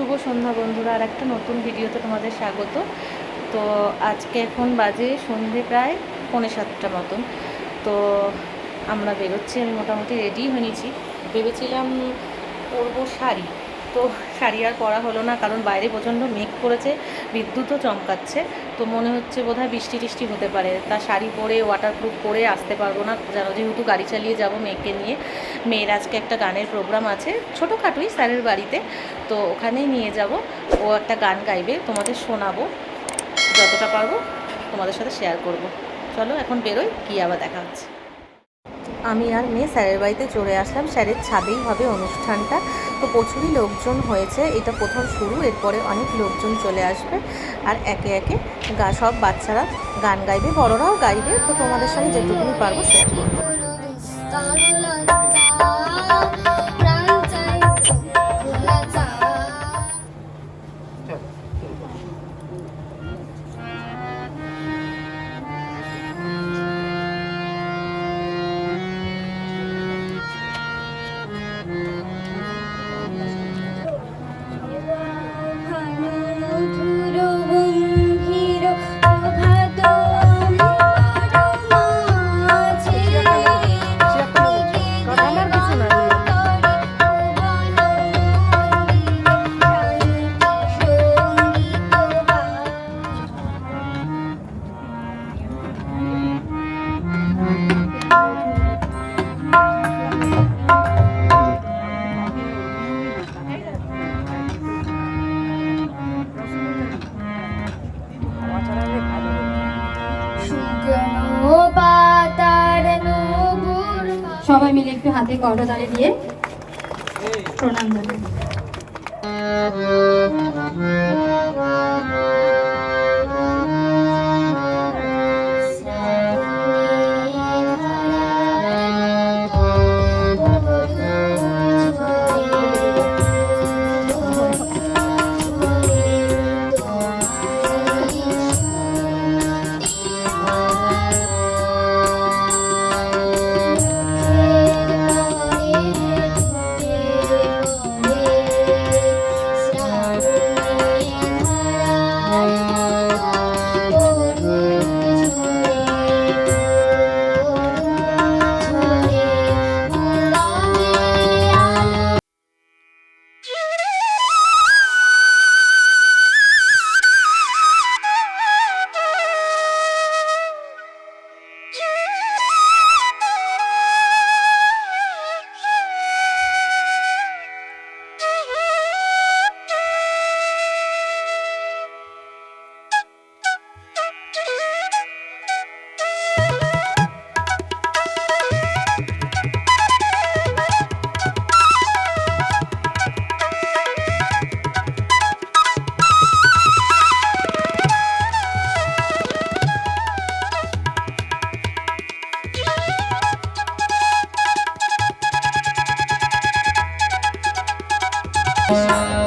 শুভ সন্ধ্যা বন্ধুরা, আর একটা নতুন ভিডিওতে তোমাদের স্বাগত। তো আজকে এখন বাজে সন্ধে প্রায় পৌনে সাতটা মতন। তো আমরা বেরোচ্ছি, আমি মোটামুটি রেডি হয়ে নিয়েছি। ভেবেছিলাম পরবো শাড়ি। তো শাড়ি আর পরা হলো না, কারণ বাইরে প্রচণ্ড মেঘ পড়েছে বিদ্যুৎও চমকাচ্ছে। তো মনে হচ্ছে বোধহয় বৃষ্টি টিষ্টি হতে পারে। তা শাড়ি পরে ওয়াটারপ্রুফ পরে আসতে পারব না জানো যেহেতু গাড়ি চালিয়ে যাব মেয়েকে নিয়ে। মেয়ের আজকে একটা গানের প্রোগ্রাম আছে, ছোটোখাটোই স্যারের বাড়িতে। তো ওখানেই নিয়ে যাব। ও একটা গান গাইবে, তোমাদের শোনাবো। যতটা পারব তোমাদের সাথে শেয়ার করব। চলো এখন বেরোই কি আবার দেখা হচ্ছে। আমি আর মেয়ে স্যারের বাড়িতে চলে আসলাম। স্যারের ছাদেই হবে অনুষ্ঠানটা। তো প্রচুরই লোকজন হয়েছে, এটা প্রথম শুরু, এরপরে অনেক লোকজন চলে আসবে, আর একে একে গা, সব বাচ্চারা গান গাইবে, বড়রাও গাইবে, তো তোমাদের সঙ্গে যেটুকুনি পারব শেয়ার মিলে একটু হাতে করতালি দিয়ে প্রণাম জানাই। Bye.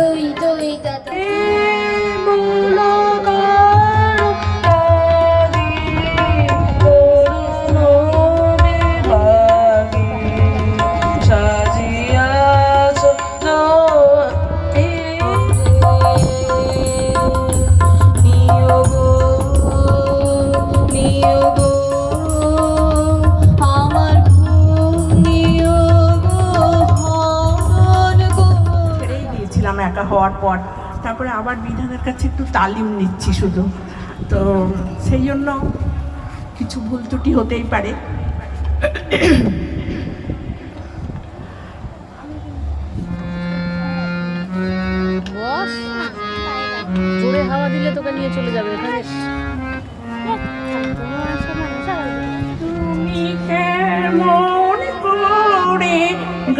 দাদা হওয়ার পর তারপরে আবার বিধানের কাছে একটু তালিম নিচ্ছি শুধু। তো সেই জন্য কিছু ভুল ত্রুটি হতেই পারে। জোরে হাওয়া দিলে তোকে নিয়ে চলে যাবে এখানে। তুমি কেমন করে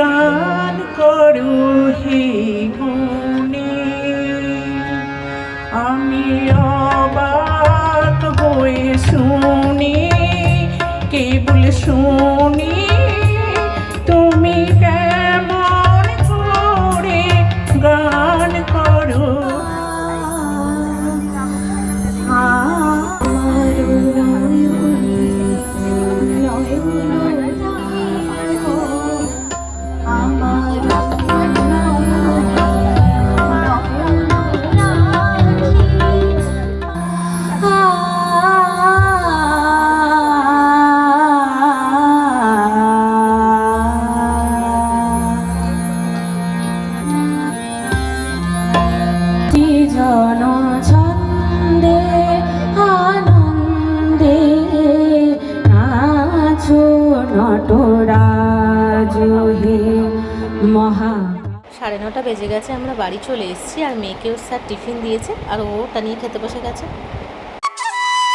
গান করো? শুনি কেবল শুনি। মহা। সাড়ে নটা বেজে গেছে, আমরা বাড়ি চলে এসেছি আর মেয়েকেও স্যার টিফিন দিয়েছে আর ওটা নিয়ে খেতে বসে গেছে।